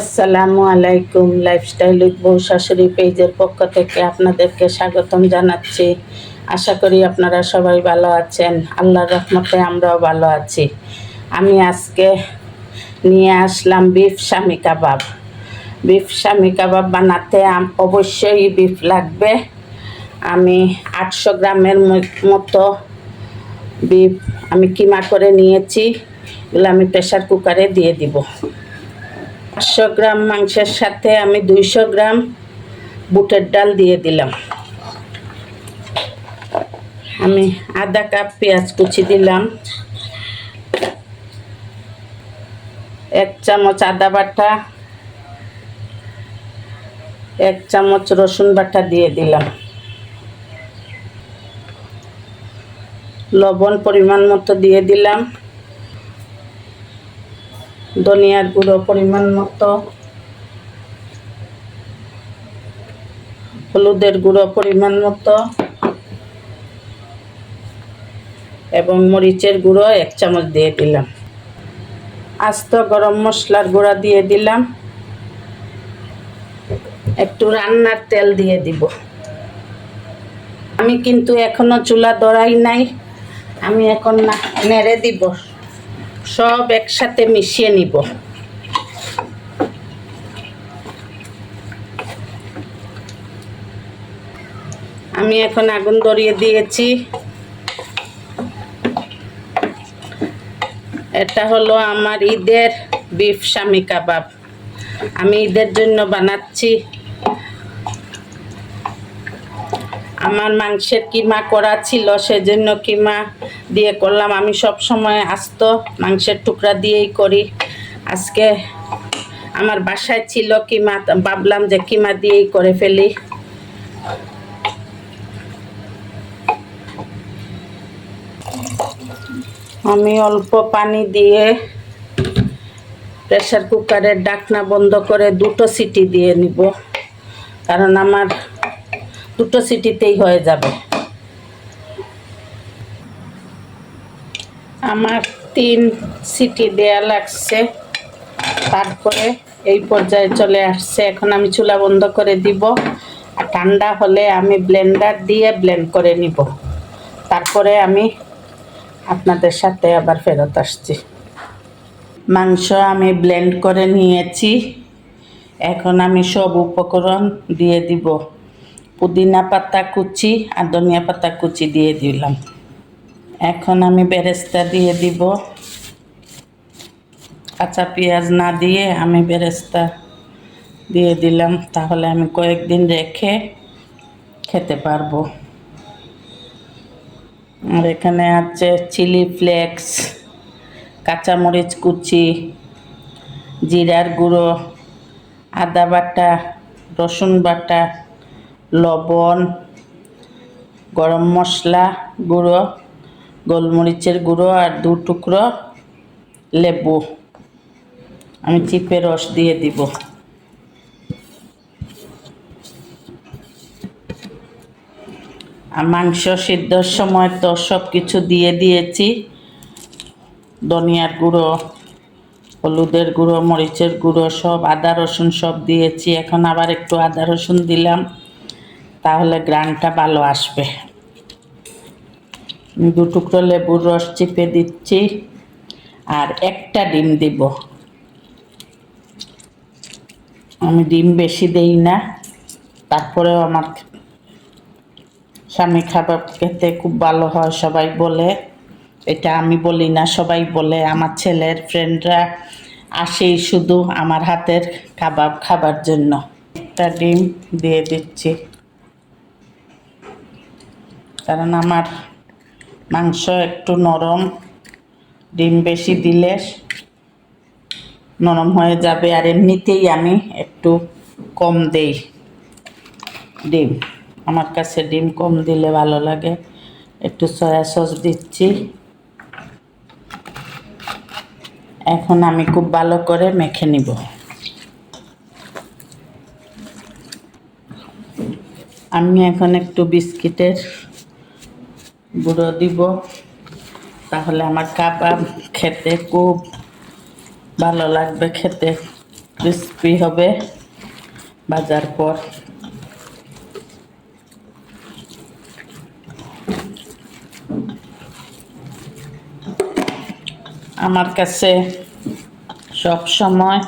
আসসালামু আলাইকুম। Lifestyle with বউ শাশুড়ি পেজের পক্ষ থেকে আপনাদেরকে স্বাগতম জানাচ্ছি। আশা করি আপনারা সবাই ভালো আছেন। আল্লাহর রহমতে আমরাও ভালো আছি। আমি আজকে নিয়ে আসলাম বিফ স্বামী কাবাব বিফ স্বামী কাবাব বানাতে অবশ্যই বিফ লাগবে। আমি আটশো গ্রামের মতো বিফ আমি কিমা করে নিয়েছি। এগুলো আমি প্রেশার কুকারে দিয়ে দিব। পাঁচশো গ্রাম মাংসের সাথে আমি দুইশো গ্রাম বুটের ডাল দিয়ে দিলাম। আমি আধা কাপ পেঁয়াজ কুচি দিলাম। এক চামচ আদা বাটা। এক চামচ রসুন বাটা দিয়ে দিলাম। লবণ পরিমাণ মতো দিয়ে দিলাম। ধনিয়ার গুঁড়ো পরিমাণ মতো। হলুদের গুঁড়ো পরিমাণ মতো। এবং মরিচের গুঁড়ো এক চামচ দিয়ে দিলাম। আস্ত গরম মশলার গুঁড়া দিয়ে দিলাম। একটু রান্নার তেল দিয়ে দিব। আমি কিন্তু এখনও চুলা ধরাই নাই। আমি এখন নেড়ে দিব। সব একসাথে মিশিয়ে নিব। আমি এখন আগুন ধরিয়ে দিয়েছি। এটা হলো আমার ঈদের বিফ স্বামী কাবাব। আমি ঈদের জন্য বানাচ্ছি। আমার মাংসের কিমা করা ছিল, সেজন্য কিমা দিয়ে করলাম। আমি সব সময় আস্ত মাংসের টুকরা দিয়েই করি। আজকে আমার বাসায় ছিল কিমা, ভাবলাম যে কিমা দিয়েই করে ফেলি। আমি অল্প পানি দিয়ে প্রেসার কুকারের ডাকনা বন্ধ করে দুটো সিটি দিয়ে নিব। কারণ আমার দুটো সিটিতেই হয়ে যাবে। আমার তিন সিটি দেয়া লাগছে। তারপরে এই পর্যায়ে চলে আসছে। এখন আমি চুলা বন্ধ করে দিব। আর ঠান্ডা হলে আমি ব্লেন্ডার দিয়ে ব্লেন্ড করে নিব। তারপরে আমি আপনাদের সাথে আবার ফেরত আসছি। মাংস আমি ব্লেন্ড করে নিয়েছি। এখন আমি সব উপকরণ দিয়ে দিব। পুদিনা পাতা কুচি আর ধনিয়া পাতা কুচি দিয়ে দিলাম। এখন আমি বেরেস্তা দিয়ে দিব। কাঁচা পেঁয়াজ না দিয়ে আমি বেরেস্তা দিয়ে দিলাম। তাহলে আমি কয়েকদিন রেখে খেতে পারব। আর এখানে আছে চিলি ফ্লেক্স, কাঁচামরিচ কুচি, জিরার গুঁড়ো, আদা বাটা, রসুন বাটা, লবণ, গরম মশলা গুঁড়ো গোলমরিচের গুঁড়ো আর দু টুকরো লেবু। আমি চিপে রস দিয়ে দিব। আর মাংস সিদ্ধর সময় তো সব কিছু দিয়ে দিয়েছি। ধনিয়ার গুঁড়ো, হলুদের গুঁড়ো, মরিচের গুঁড়ো, সব আদা, রসুন সব দিয়েছি। এখন আবার একটু আদা, রসুন দিলাম। তাহলে গ্রানটা ভালো আসবে। দু টুকরো লেবুর রস চিপে দিচ্ছি আর একটা ডিম দিব। আমি ডিম বেশি দেই না, তারপরেও আমার স্বামী খাবার খেতে খুব ভালো হয়, সবাই বলে। এটা আমি বলি না, সবাই বলে। আমার ছেলের ফ্রেন্ডরা আসেই শুধু আমার হাতের কাবাব খাবার জন্য। একটা ডিম দিয়ে দিচ্ছি। কারণ আমার মাংস একটু নরম, ডিম বেশি দিলে নরম হয়ে যাবে। আর এমনিতেই আমি একটু কম দেই ডিম। আমার কাছে ডিম কম দিলে ভালো লাগে। একটু সয়া সস দিচ্ছি। এখন আমি খুব ভালো করে মেখে নিব। আমি এখন একটু বিস্কিটের গুঁড়ো দিব। তাহলে আমার কাবাব খেতে খুব ভালো লাগবে, খেতে ক্রিস্পি হবে বাজার পর। আমার কাছে সব সময়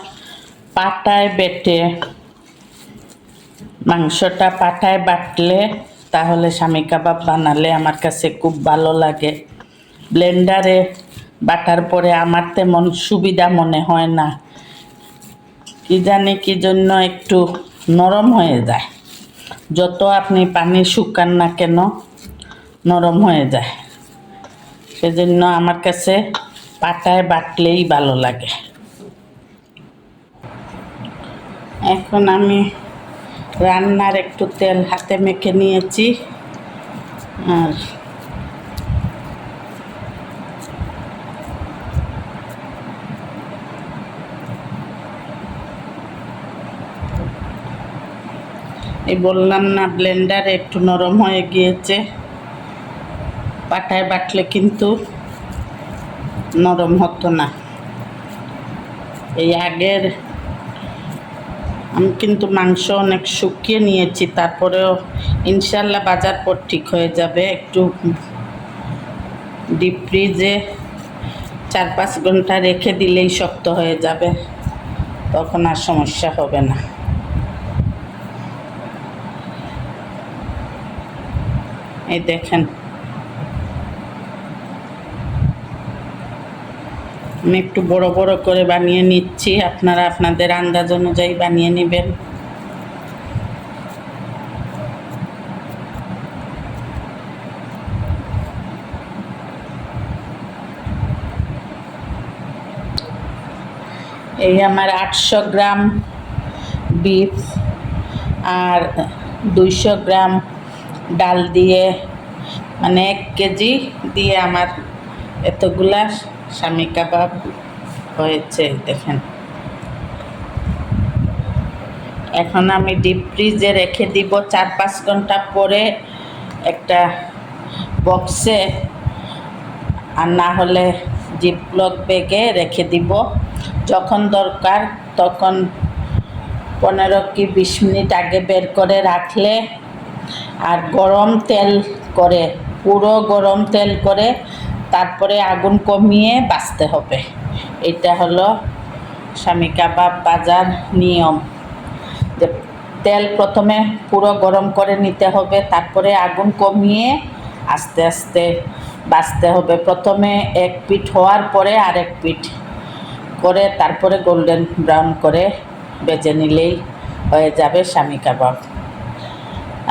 পাটায় বেটে, মাংসটা পাটায় বাটলে তাহলে স্বামী কাবাব বানালে আমার কাছে খুব ভালো লাগে। ব্লেন্ডারে বাটার পরে আমার তেমন সুবিধা মনে হয় না। কি জানি কি জন্য একটু নরম হয়ে যায়। যত আপনি পানি শুকান না কেন, নরম হয়ে যায়। সেজন্য আমার কাছে পাটায় বাটলেই ভালো লাগে। এখন আমি রান্নার একটু তেল হাতে মেখে নিয়েছি। আর এই বললাম না ব্লেন্ডার একটু নরম হয়ে গিয়েছে। পাটায় বাটলে কিন্তু নরম হতো না। এই আগের কিন্তু মাংস অনেক শুকিয়ে নিয়েছি, তারপরেও ইনশাল্লাহ বাজার পর ঠিক হয়ে যাবে। একটু ডিপ ফ্রিজে চার পাঁচ ঘণ্টা রেখে দিলেই শক্ত হয়ে যাবে, তখন আর সমস্যা হবে না। এই দেখেন আমি একটু বড় বড় করে বানিয়ে নিচ্ছি। আপনারা আপনাদের আন্দাজ অনুযায়ী বানিয়ে নেবেন। এই আমার আটশো গ্রাম বিফ আর দুইশো গ্রাম ডাল দিয়ে মানে এক কেজি দিয়ে আমার এতগুলা স্বামী কাবাব হয়েছে, দেখেন। এখন আমি ডিপ ফ্রিজে রেখে দিব চার পাঁচ ঘণ্টা পরে একটা বক্সে আর না হলে জিপলক ব্যাগে রেখে দিব। যখন দরকার, তখন পনেরো কি বিশ মিনিট আগে বের করে রাখলে। আর গরম তেল করে, পুরো গরম তেল করে তারপরে আগুন কমিয়ে বাঁচতে হবে। এটা হলো স্বামী কাবাব বাজার নিয়ম। যে তেল প্রথমে পুরো গরম করে নিতে হবে, তারপরে আগুন কমিয়ে আস্তে আস্তে বাঁচতে হবে। প্রথমে এক পিঠ হওয়ার পরে আরেক পিঠ করে তারপরে গোল্ডেন ব্রাউন করে বেজে নিলেই হয়ে যাবে স্বামী কাবাব।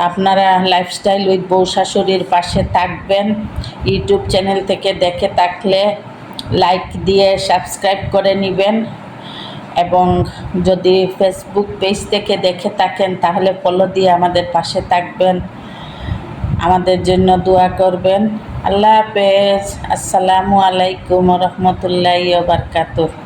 আপনারা লাইফস্টাইল উইথ বউ শাশুড়ির পাশে থাকবেন। ইউটিউব চ্যানেল থেকে দেখে থাকলে লাইক দিয়ে সাবস্ক্রাইব করে নেবেন। এবং যদি ফেসবুক পেজ থেকে দেখে থাকেন, তাহলে ফলো দিয়ে আমাদের পাশে থাকবেন। আমাদের জন্য দোয়া করবেন। আল্লাহ হাফেজ। আসসালামু আলাইকুম রহমতুল্লাহ বারকাতুহ।